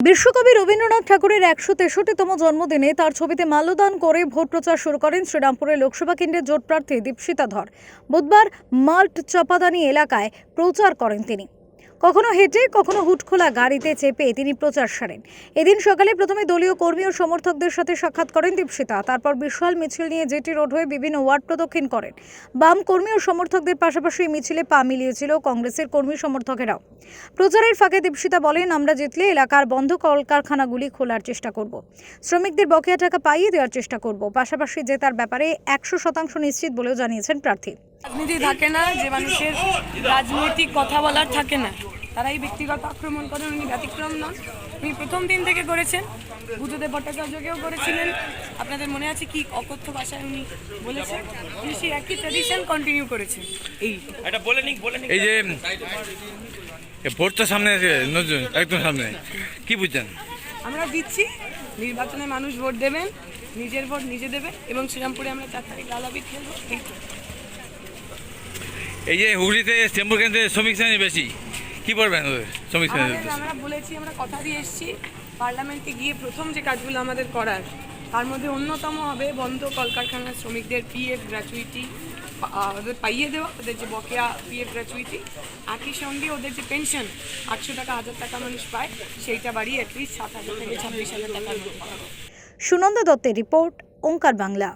বিশ্বকবি রবীন্দ্রনাথ ঠাকুরের একশো তেষট্টিতম জন্মদিনে তার ছবিতে মাল্যদান করে ভোট প্রচার শুরু করেন শ্রীরামপুরের লোকসভা কেন্দ্রের জোট প্রার্থী দীপশিতা ধর। বুধবার মাল্ট চাপাদানি এলাকায় প্রচার করেন তিনি। কখনো হেঁটে, কখনো হুটখোলা গাড়িতে চেপে তিনি প্রচার সারেন। এদিন সকালে প্রথমে দলীয় কর্মী ও সমর্থকদের সাথে সাক্ষাৎ করেন দীপশিতা। তারপর বিশাল মিছিল নিয়ে জেটি রোড হয়ে বিভিন্ন ওয়ার্ড প্রদক্ষিণ করেন। বাম কর্মী ও সমর্থকদের পাশাপাশি মিছিলে পা মিলিয়েছিল কংগ্রেসের কর্মী সমর্থকেরাও। প্রচারের ফাঁকে দীপশিতা বলেন, আমরা জিতলে এলাকার বন্ধ কলকারখানাগুলি খোলার চেষ্টা করব। শ্রমিকদের বকেয়া টাকা পাইয়ে দেওয়ার চেষ্টা করব। পাশাপাশি জেতার ব্যাপারে একশো শতাংশ নিশ্চিত বলেও জানিয়েছেন প্রার্থী। রাজনীতি থাকে না, যে মানুষের রাজনৈতিক কথা বলার থাকে না। তারাই ব্যক্তিগত আক্রমণ করেন উনি ব্যতিক্রম নন। উনি প্রথম দিন থেকে করেছেন। বুদ্ধদেব ভট্টাচার্যকেও করেছিলেন। আপনাদের মনে আছে কি অকথ্য ভাষায় উনি বলেছেন? উনি সেই একই ট্র্যাডিশন কন্টিনিউ করেছেন। এই। এই যে ভোট তো সামনে আছে একদম সামনে। কি বুঝছেন? আমরা দিচ্ছি নির্বাচনে মানুষ ভোট দেবেন নিজের ভোট নিজে দেবে এবং শ্রীরামপুরে আমরা চার তারিখ লালাবি খেলব। এই। এই যে হুগলিতে চেম্বুর কেন্দ্রে শ্রমিক শ্রেণি বেশি। কি শ্রমিক আমরা বলেছি আমরা কথা দিয়ে এসেছি। পার্লামেন্টে গিয়ে প্রথম যে কাজগুলো আমাদের করার তার মধ্যে অন্যতম হবে বন্ধ কলকারখানার শ্রমিকদের পিএফ গ্র্যাচুইটি ওদের পাইয়ে দেওয়া ওদের যে বকেয়া পিএফ গ্র্যাচুইটি একই সঙ্গে ওদের যে পেনশন আটশো টাকা হাজার টাকা মানুষ পায় সেইটা বাড়িয়ে অ্যাটলিস্ট সাত হাজার থেকে ছাব্বিশ হাজার টাকার মতো। সুনন্দা দত্তের রিপোর্ট ওঙ্কার বাংলা।